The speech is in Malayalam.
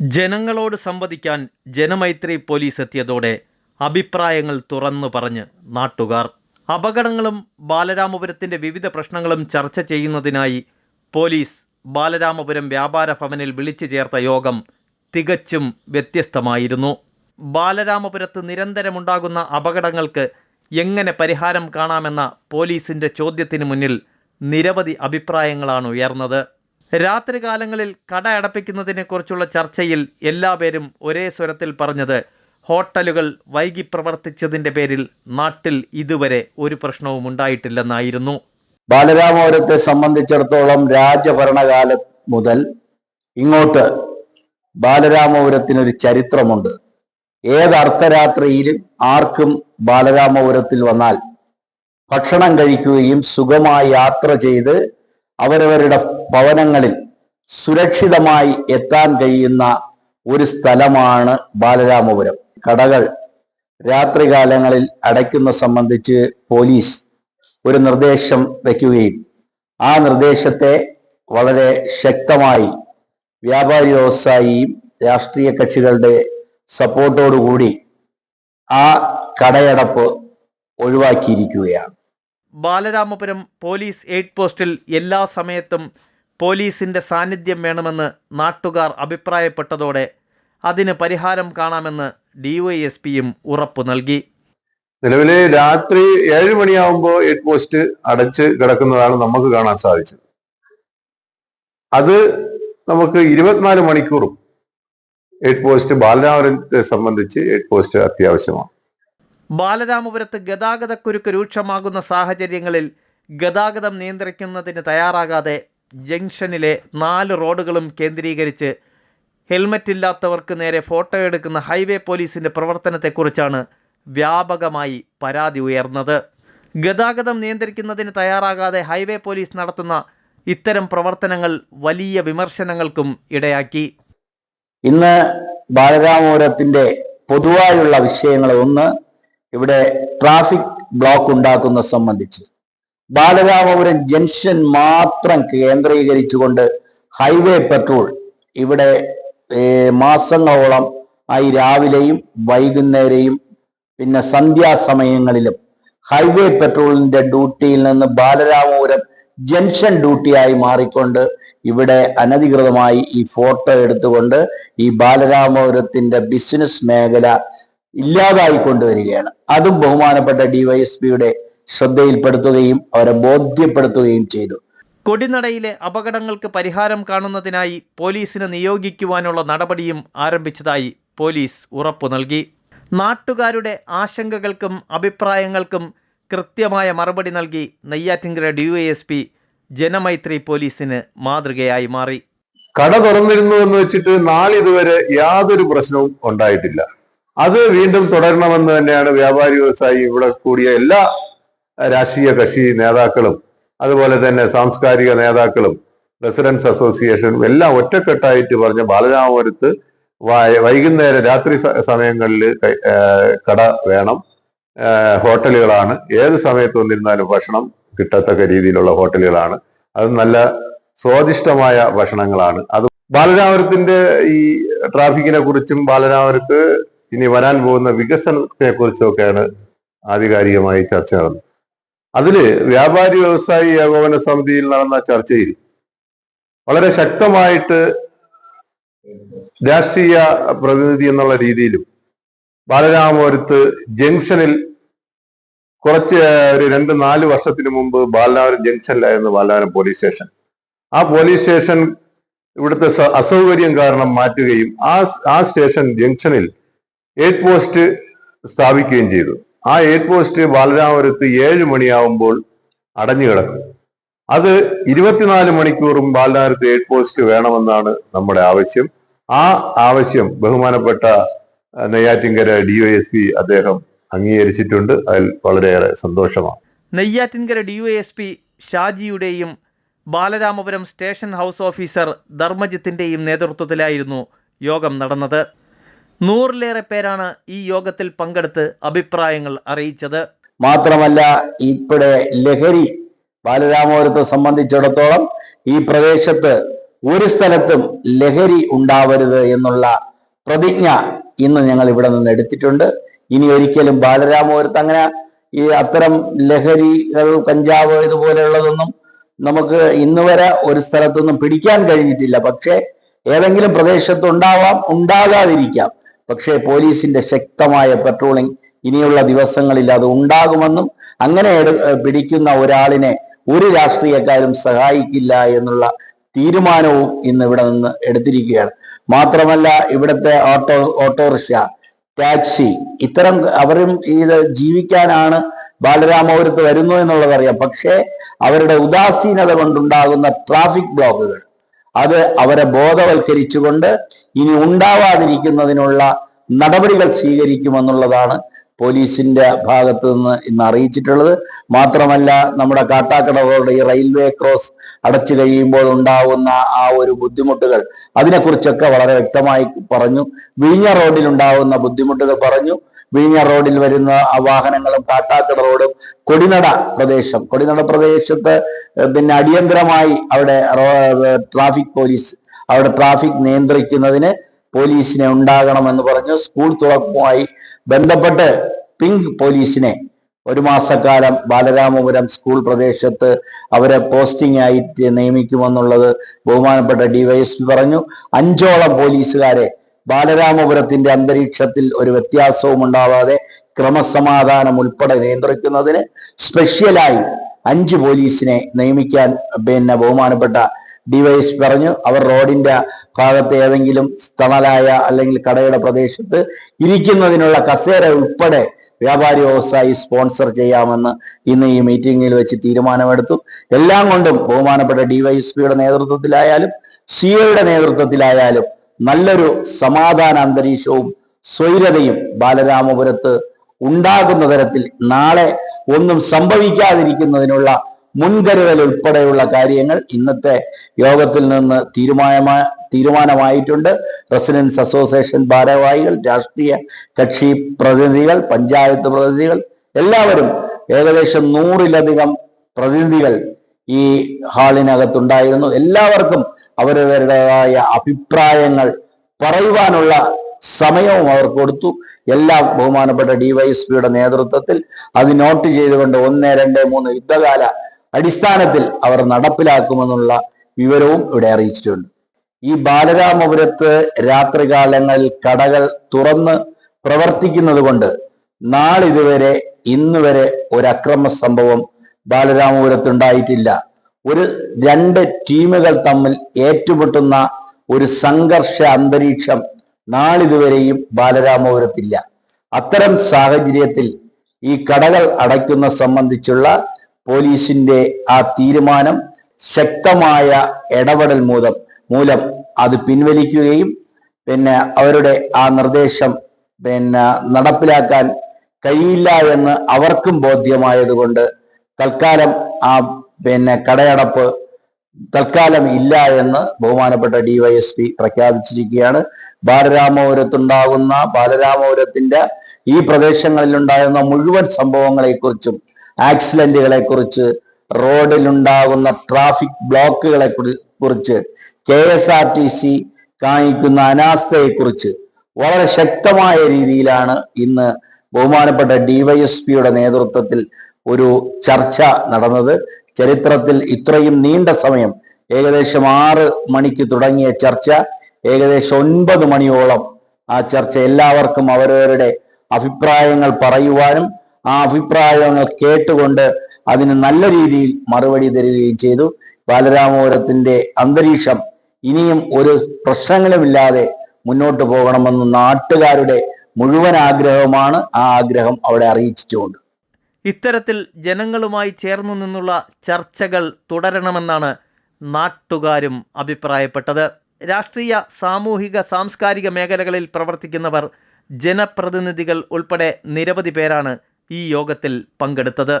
ജനങ്ങളോട് സംവദിക്കാൻ ജനമൈത്രി പോലീസ് എത്തിയതോടെ അഭിപ്രായങ്ങൾ തുറന്നു പറഞ്ഞ് നാട്ടുകാർ. അപകടങ്ങളും ബാലരാമപുരത്തിന്റെ വിവിധ പ്രശ്നങ്ങളും ചർച്ച ചെയ്യുന്നതിനായി പോലീസ് ബാലരാമപുരം വ്യാപാര ഭവനിൽ വിളിച്ചു ചേർത്ത യോഗം തികച്ചും വ്യത്യസ്തമായിരുന്നു. ബാലരാമപുരത്ത് നിരന്തരമുണ്ടാകുന്ന അപകടങ്ങൾക്ക് എങ്ങനെ പരിഹാരം കാണാമെന്ന പോലീസിന്റെ ചോദ്യത്തിന് മുന്നിൽ നിരവധി അഭിപ്രായങ്ങളാണ് ഉയർന്നത്. രാത്രികാലങ്ങളിൽ കട അടപ്പിക്കുന്നതിനെക്കുറിച്ചുള്ള ചർച്ചയിൽ എല്ലാവരും ഒരേ സ്വരത്തിൽ പറഞ്ഞത് ഹോട്ടലുകൾ വൈകി പ്രവർത്തിച്ചതിന്റെ പേരിൽ നാട്ടിൽ ഇതുവരെ ഒരു പ്രശ്നവും ഉണ്ടായിട്ടില്ലെന്നായിരുന്നു. ബാലരാമപുരത്തെ സംബന്ധിച്ചിടത്തോളം രാജഭരണകാലം മുതൽ ഇങ്ങോട്ട് ബാലരാമപുരത്തിനൊരു ചരിത്രമുണ്ട്. ഏത് അർദ്ധരാത്രിയിലും ആർക്കും ബാലരാമപുരത്തിൽ വന്നാൽ ഭക്ഷണം കഴിക്കുകയും സുഖമായി യാത്ര ചെയ്ത് അവരവരുടെ ഭവനങ്ങളിൽ സുരക്ഷിതമായി എത്താൻ കഴിയുന്ന ഒരു സ്ഥലമാണ് ബാലരാമപുരം. കടകൾ രാത്രികാലങ്ങളിൽ അടയ്ക്കുന്ന സംബന്ധിച്ച് പോലീസ് ഒരു നിർദ്ദേശം വയ്ക്കുകയും ആ നിർദ്ദേശത്തെ വളരെ ശക്തമായി വ്യാപാരി വ്യവസായിയും രാഷ്ട്രീയ കക്ഷികളുടെ സപ്പോർട്ടോടുകൂടി ആ കടയടപ്പ് ഒഴിവാക്കിയിരിക്കുകയാണ്. ബാലരാമപുരം പോലീസ് എയ്ഡ് പോസ്റ്റിൽ എല്ലാ സമയത്തും പോലീസിന്റെ സാന്നിധ്യം വേണമെന്ന് നാട്ടുകാർ അഭിപ്രായപ്പെട്ടതോടെ അതിന് പരിഹാരം കാണാമെന്ന് ഡിവൈഎസ്പിയും ഉറപ്പു നൽകി. നിലവിലെ രാത്രി ഏഴ് മണിയാവുമ്പോൾ എയ്ഡ് പോസ്റ്റ് അടച്ച് കിടക്കുന്നതാണ് നമുക്ക് കാണാൻ സാധിച്ചത്. അത് നമുക്ക് ഇരുപത്തിനാല് മണിക്കൂറും എയ്ഡ് പോസ്റ്റ് ബാലരാമപുരത്തെ സംബന്ധിച്ച് എയ്ഡ് പോസ്റ്റ് അത്യാവശ്യമാണ്. ബാലരാമപുരത്ത് ഗതാഗതക്കുരുക്ക് രൂക്ഷമാകുന്ന സാഹചര്യങ്ങളിൽ ഗതാഗതം നിയന്ത്രിക്കുന്നതിന് തയ്യാറാകാതെ ജംഗ്ഷനിലെ നാല് റോഡുകളും കേന്ദ്രീകരിച്ച് ഹെൽമറ്റ് ഇല്ലാത്തവർക്ക് നേരെ ഫോട്ടോ എടുക്കുന്ന ഹൈവേ പോലീസിന്റെ പ്രവർത്തനത്തെക്കുറിച്ചാണ് വ്യാപകമായി പരാതി ഉയർന്നത്. ഗതാഗതം നിയന്ത്രിക്കുന്നതിന് തയ്യാറാകാതെ ഹൈവേ പോലീസ് നടത്തുന്ന ഇത്തരം പ്രവർത്തനങ്ങൾ വലിയ വിമർശനങ്ങൾക്കും ഇടയാക്കി. ഇന്ന് ബാലരാമപുരത്തിന്റെ പൊതുവായുള്ള വിഷയങ്ങൾ ഒന്ന് ഇവിടെ ട്രാഫിക് ബ്ലോക്ക് ഉണ്ടാക്കുന്ന സംബന്ധിച്ച്. ബാലരാമപുരം ജംഗ്ഷൻ മാത്രം കേന്ദ്രീകരിച്ചുകൊണ്ട് ഹൈവേ പെട്രോൾ ഇവിടെ മാസങ്ങളോളം ആയി രാവിലെയും വൈകുന്നേരെയും പിന്നെ സന്ധ്യാസമയങ്ങളിലും ഹൈവേ പെട്രോളിന്റെ ഡ്യൂട്ടിയിൽ നിന്ന് ബാലരാമപുരം ജംഗ്ഷൻ ഡ്യൂട്ടിയായി മാറിക്കൊണ്ട് ഇവിടെ അനധികൃതമായി ഈ ഫോട്ടോ എടുത്തുകൊണ്ട് ഈ ബാലരാമപുരത്തിന്റെ ബിസിനസ് മേഖല ഇല്ലാതായി കൊണ്ടുവരികയാണ് അതും ബഹുമാനപ്പെട്ട ഡിവൈഎസ്പിയുടെ ശ്രദ്ധയിൽപ്പെടുത്തുകയും അവരെ ബോധ്യപ്പെടുത്തുകയും ചെയ്തു. കൊടിനടയിലെ അപകടങ്ങൾക്ക് പരിഹാരം കാണുന്നതിനായി പോലീസിനെ നിയോഗിക്കുവാനുള്ള നടപടിയും ആരംഭിച്ചതായി പോലീസ് ഉറപ്പു നൽകി. നാട്ടുകാരുടെ ആശങ്കകൾക്കും അഭിപ്രായങ്ങൾക്കും കൃത്യമായ മറുപടി നൽകി നെയ്യാറ്റിൻകര ഡിവൈഎസ്പി ജനമൈത്രി പോലീസിന് മാതൃകയായി മാറി. കട തുറന്നിരുന്നു എന്ന് വെച്ചിട്ട് നാളിതുവരെ യാതൊരു പ്രശ്നവും ഉണ്ടായിട്ടില്ല. അത് വീണ്ടും തുടരണമെന്ന് തന്നെയാണ് വ്യാപാരി വ്യവസായി ഇവിടെ കൂടിയ എല്ലാ രാഷ്ട്രീയ കക്ഷി നേതാക്കളും അതുപോലെ തന്നെ സാംസ്കാരിക നേതാക്കളും റെസിഡൻസ് അസോസിയേഷനും എല്ലാം ഒറ്റക്കെട്ടായിട്ട് പറഞ്ഞ ബാലരാമപുരത്ത് വൈകുന്നേരം രാത്രി സമയങ്ങളിൽ കട വേണം. ഹോട്ടലുകളാണ്. ഏത് സമയത്ത് വന്നിരുന്നാലും ഭക്ഷണം കിട്ടത്തക്ക രീതിയിലുള്ള ഹോട്ടലുകളാണ്. അത് നല്ല സ്വാദിഷ്ടമായ ഭക്ഷണങ്ങളാണ്. അത് ബാലരാമപുരത്തിന്റെ ഈ ട്രാഫിക്കിനെ കുറിച്ചും ബാലരാമപുരത്ത് ഇനി വരാൻ പോകുന്ന വികസനത്തെ കുറിച്ചൊക്കെയാണ് ആധികാരികമായി ചർച്ച നടന്നത്. അതിൽ വ്യാപാരി വ്യവസായി ഏകോപന സമിതിയിൽ നടന്ന ചർച്ചയിൽ വളരെ ശക്തമായിട്ട് രാഷ്ട്രീയ പ്രതിനിധി എന്നുള്ള രീതിയിലും ബാലരാമപുരത്ത് ജംഗ്ഷനിൽ കുറച്ച് ഒരു രണ്ട് നാല് വർഷത്തിന് മുമ്പ് ബാലരാമപുരം ജംഗ്ഷനിലായിരുന്നു ബാലനാപുരം പോലീസ് സ്റ്റേഷൻ. ആ പോലീസ് സ്റ്റേഷൻ ഇവിടുത്തെ അസൗകര്യം കാരണം മാറ്റുകയും ആ ആ സ്റ്റേഷൻ ജംഗ്ഷനിൽ എയ്ഡ് പോസ്റ്റ് സ്ഥാപിക്കുകയും ചെയ്തു. ആ എയ്ഡ് പോസ്റ്റ് ബാലരാമപുരത്ത് ഏഴ് മണിയാവുമ്പോൾ അടഞ്ഞു കിടക്കും. അത് ഇരുപത്തിനാല് മണിക്കൂറും ബാലരാമപുരത്ത് എയ്ഡ് പോസ്റ്റ് വേണമെന്നാണ് നമ്മുടെ ആവശ്യം. ആ ആവശ്യം ബഹുമാനപ്പെട്ട Neyyattinkara D O S P അദ്ദേഹം അംഗീകരിച്ചിട്ടുണ്ട്. അതിൽ വളരെയേറെ സന്തോഷമാണ്. Neyyattinkara D O S P ഷാജിയുടെയും Balaramapuram station house officer ധർമ്മജിത്തിന്റെയും നേതൃത്വത്തിലായിരുന്നു യോഗം നടന്നത്. നൂറിലേറെ പേരാണ് ഈ യോഗത്തിൽ പങ്കെടുത്ത് അഭിപ്രായങ്ങൾ അറിയിച്ചത്. മാത്രമല്ല ഇവിടെ ലഹരി ബാലരാമപുരത്തെ സംബന്ധിച്ചിടത്തോളം ഈ പ്രദേശത്ത് ഒരു സ്ഥലത്തും ലഹരി ഉണ്ടാവരുത് എന്നുള്ള പ്രതിജ്ഞ ഇന്ന് ഞങ്ങൾ ഇവിടെ നിന്ന് എടുത്തിട്ടുണ്ട്. ഇനി ഒരിക്കലും ബാലരാമപുരത്ത് അങ്ങനെ ഈ അത്തരം ലഹരികൾ കഞ്ചാവ് ഇതുപോലെയുള്ളതൊന്നും നമുക്ക് ഇന്ന് വരെ ഒരു സ്ഥലത്തൊന്നും പിടിക്കാൻ കഴിഞ്ഞിട്ടില്ല. പക്ഷേ ഏതെങ്കിലും പ്രദേശത്ത് ഉണ്ടാവാം ഉണ്ടാകാതിരിക്കാം. പക്ഷേ പോലീസിന്റെ ശക്തമായ പെട്രോളിംഗ് ഇനിയുള്ള ദിവസങ്ങളിൽ അത് ഉണ്ടാകുമെന്നും അങ്ങനെ പിടിക്കുന്ന ഒരാളിനെ ഒരു രാഷ്ട്രീയക്കാരും സഹായിക്കില്ല എന്നുള്ള തീരുമാനവും ഇന്ന് ഇവിടെ നിന്ന് എടുത്തിരിക്കുകയാണ്. മാത്രമല്ല ഇവിടുത്തെ ഓട്ടോ ഓട്ടോറിക്ഷ ടാക്സി ഇത്തരം അവരും ഇത് ജീവിക്കാനാണ് ബാലരാമപുരത്ത് വരുന്നു എന്നുള്ളതറിയാം പക്ഷേ അവരുടെ ഉദാസീനത കൊണ്ടുണ്ടാകുന്ന ട്രാഫിക് ബ്ലോക്കുകൾ അത് അവരെ ബോധവൽക്കരിച്ചുകൊണ്ട് ഇനി ഉണ്ടാവാതിരിക്കുന്നതിനുള്ള നടപടികൾ സ്വീകരിക്കുമെന്നുള്ളതാണ് പോലീസിന്റെ ഭാഗത്ത് നിന്ന് ഇന്ന് അറിയിച്ചിട്ടുള്ളത്. മാത്രമല്ല നമ്മുടെ കാട്ടാക്കടകളുടെ ഈ റെയിൽവേ ക്രോസ് അടച്ചു കഴിയുമ്പോൾ ഉണ്ടാവുന്ന ആ ഒരു ബുദ്ധിമുട്ടുകൾ അതിനെക്കുറിച്ചൊക്കെ വളരെ വ്യക്തമായി പറഞ്ഞു. വിഴിഞ്ഞ റോഡിൽ ഉണ്ടാവുന്ന ബുദ്ധിമുട്ടുകൾ പറഞ്ഞു. വിഴിഞ്ഞ റോഡിൽ വരുന്ന വാഹനങ്ങളും കാട്ടാക്കട റോഡും കൊടിനട പ്രദേശം. കൊടിനട പ്രദേശത്ത് പിന്നെ അടിയന്തരമായി അവിടെ ട്രാഫിക് പോലീസ് അവിടെ ട്രാഫിക് നിയന്ത്രിക്കുന്നതിന് പോലീസിനെ ഉണ്ടാകണമെന്ന് പറഞ്ഞു. സ്കൂൾ തുറക്കുമായി ബന്ധപ്പെട്ട് പിങ്ക് പോലീസിനെ ഒരു മാസക്കാലം ബാലരാമപുരം സ്കൂൾ പ്രദേശത്ത് അവരെ പോസ്റ്റിംഗ് നിയമിക്കുമെന്നുള്ളത് ബഹുമാനപ്പെട്ട ഡിവൈഎസ്പി പറഞ്ഞു. അഞ്ചോളം പോലീസുകാരെ ബാലരാമപുരത്തിന്റെ അന്തരീക്ഷത്തിൽ ഒരു വ്യത്യാസവും ഉണ്ടാവാതെ ക്രമസമാധാനം ഉൾപ്പെടെ നിയന്ത്രിക്കുന്നതിന് സ്പെഷ്യലായി അഞ്ച് പോലീസിനെ നിയമിക്കാൻ പിന്നെ ബഹുമാനപ്പെട്ട ഡിവൈസ് പറഞ്ഞു. അവർ റോഡിന്റെ ഭാഗത്ത് ഏതെങ്കിലും തണലായ അല്ലെങ്കിൽ കടയുടെ പ്രദേശത്ത് ഇരിക്കുന്നതിനുള്ള കസേര ഉൾപ്പെടെ വ്യാപാരി വ്യവസായി സ്പോൺസർ ചെയ്യാമെന്ന് ഇന്ന് ഈ മീറ്റിംഗിൽ വെച്ച് തീരുമാനമെടുത്തു. എല്ലാം കൊണ്ടും ബഹുമാനപ്പെട്ട ഡിവൈഎസ്പിയുടെ നേതൃത്വത്തിലായാലും സിഒയുടെ നേതൃത്വത്തിലായാലും നല്ലൊരു സമാധാന അന്തരീക്ഷവും സ്വൈരതയും ബാലരാമപുരത്ത് ഉണ്ടാകുന്ന തരത്തിൽ നാളെ ഒന്നും സംഭവിക്കാതിരിക്കുന്നതിനുള്ള മുൻകരുതൽ ഉൾപ്പെടെയുള്ള കാര്യങ്ങൾ ഇന്നത്തെ യോഗത്തിൽ നിന്ന് തീരുമാനമാ തീരുമാനമായിട്ടുണ്ട്. റെസിഡൻസ് അസോസിയേഷൻ ഭാരവാഹികൾ രാഷ്ട്രീയ കക്ഷി പ്രതിനിധികൾ പഞ്ചായത്ത് പ്രതിനിധികൾ എല്ലാവരും ഏകദേശം നൂറിലധികം പ്രതിനിധികൾ ഈ ഹാളിനകത്തുണ്ടായിരുന്നു. എല്ലാവർക്കും അവരവരുടേതായ അഭിപ്രായങ്ങൾ പറയുവാനുള്ള സമയവും അവർ കൊടുത്തു. എല്ലാം ബഹുമാനപ്പെട്ട ഡിവൈഎസ്പിയുടെ നേതൃത്വത്തിൽ അത് നോട്ട് ചെയ്തുകൊണ്ട് ഒന്ന് രണ്ട് മൂന്ന് യുദ്ധകാല അടിസ്ഥാനത്തിൽ അവർ നടപ്പിലാക്കുമെന്നുള്ള വിവരവും ഇവിടെ അറിയിച്ചിട്ടുണ്ട്. ഈ ബാലരാമപുരത്ത് രാത്രികാലങ്ങളിൽ കടകൾ തുറന്ന് പ്രവർത്തിക്കുന്നത് കൊണ്ട് നാളിതുവരെ ഇന്നുവരെ ഒരു അക്രമ സംഭവം ബാലരാമപുരത്ത് ഉണ്ടായിട്ടില്ല ഒരു രണ്ട് ടീമുകൾ തമ്മിൽ ഏറ്റുമുട്ടുന്ന ഒരു സംഘർഷ അന്തരീക്ഷം നാളിതുവരെയും ബാലരാമപുരത്തില്ല. അത്തരം സാഹചര്യത്തിൽ ഈ കടകൾ അടയ്ക്കുന്ന സംബന്ധിച്ചുള്ള പോലീസിന്റെ ആ തീരുമാനം ശക്തമായ ഇടപെടൽ മൂലം മൂലം അത് പിൻവലിക്കുകയും പിന്നെ അവരുടെ ആ നിർദ്ദേശം പിന്നെ നടപ്പിലാക്കാൻ കഴിയില്ല എന്ന് അവർക്കും ബോധ്യമായതുകൊണ്ട് തൽക്കാലം ആ പിന്നെ കടയടപ്പ് തൽക്കാലം ഇല്ല എന്ന് ബഹുമാനപ്പെട്ട ഡിവൈഎസ്പി പ്രഖ്യാപിച്ചിരിക്കുകയാണ്. ബാലരാമപുരത്തുണ്ടാകുന്ന ബാലരാമപുരത്തിന്റെ ഈ പ്രദേശങ്ങളിലുണ്ടാകുന്ന മുഴുവൻ സംഭവങ്ങളെക്കുറിച്ചും ആക്സിഡന്റുകളെക്കുറിച്ച് റോഡിലുണ്ടാകുന്ന ട്രാഫിക് ബ്ലോക്കുകളെ കുറിച്ച് K S R T C കാണിക്കുന്ന അനാസ്ഥയെക്കുറിച്ച് വളരെ ശക്തമായ രീതിയിലാണ് ഇന്ന് ബഹുമാനപ്പെട്ട ഡിവൈഎസ്പിയുടെ നേതൃത്വത്തിൽ ഒരു ചർച്ച നടന്നത്. ചരിത്രത്തിൽ ഇത്രയും നീണ്ട സമയം ഏകദേശം ആറ് മണിക്ക് തുടങ്ങിയ ചർച്ച. ഏകദേശം ഒൻപത് മണിയോളം ആ ചർച്ച എല്ലാവർക്കും അവരവരുടെ അഭിപ്രായങ്ങൾ പറയുവാനും ആ അഭിപ്രായങ്ങൾ കേട്ടുകൊണ്ട് അതിന് നല്ല രീതിയിൽ മറുപടി തരികയും ചെയ്തു. ബാലരാമപുരത്തിന്റെ അന്തരീക്ഷം ഇനിയും ഒരു പ്രശ്നങ്ങളുമില്ലാതെ മുന്നോട്ട് പോകണമെന്ന് നാട്ടുകാരുടെ മുഴുവൻ ആഗ്രഹമാണ് ആ ആഗ്രഹം അവിടെ അറിയിച്ചിട്ടുമുണ്ട്. ഇത്തരത്തിൽ ജനങ്ങളുമായി ചേർന്നു നിന്നുള്ള ചർച്ചകൾ തുടരണമെന്നാണ് നാട്ടുകാരും അഭിപ്രായപ്പെട്ടത്. രാഷ്ട്രീയ സാമൂഹിക സാംസ്കാരിക മേഖലകളിൽ പ്രവർത്തിക്കുന്നവർ ജനപ്രതിനിധികൾ ഉൾപ്പെടെ നിരവധി പേരാണ് ഈ യോഗത്തിൽ പങ്കെടുത്തത്.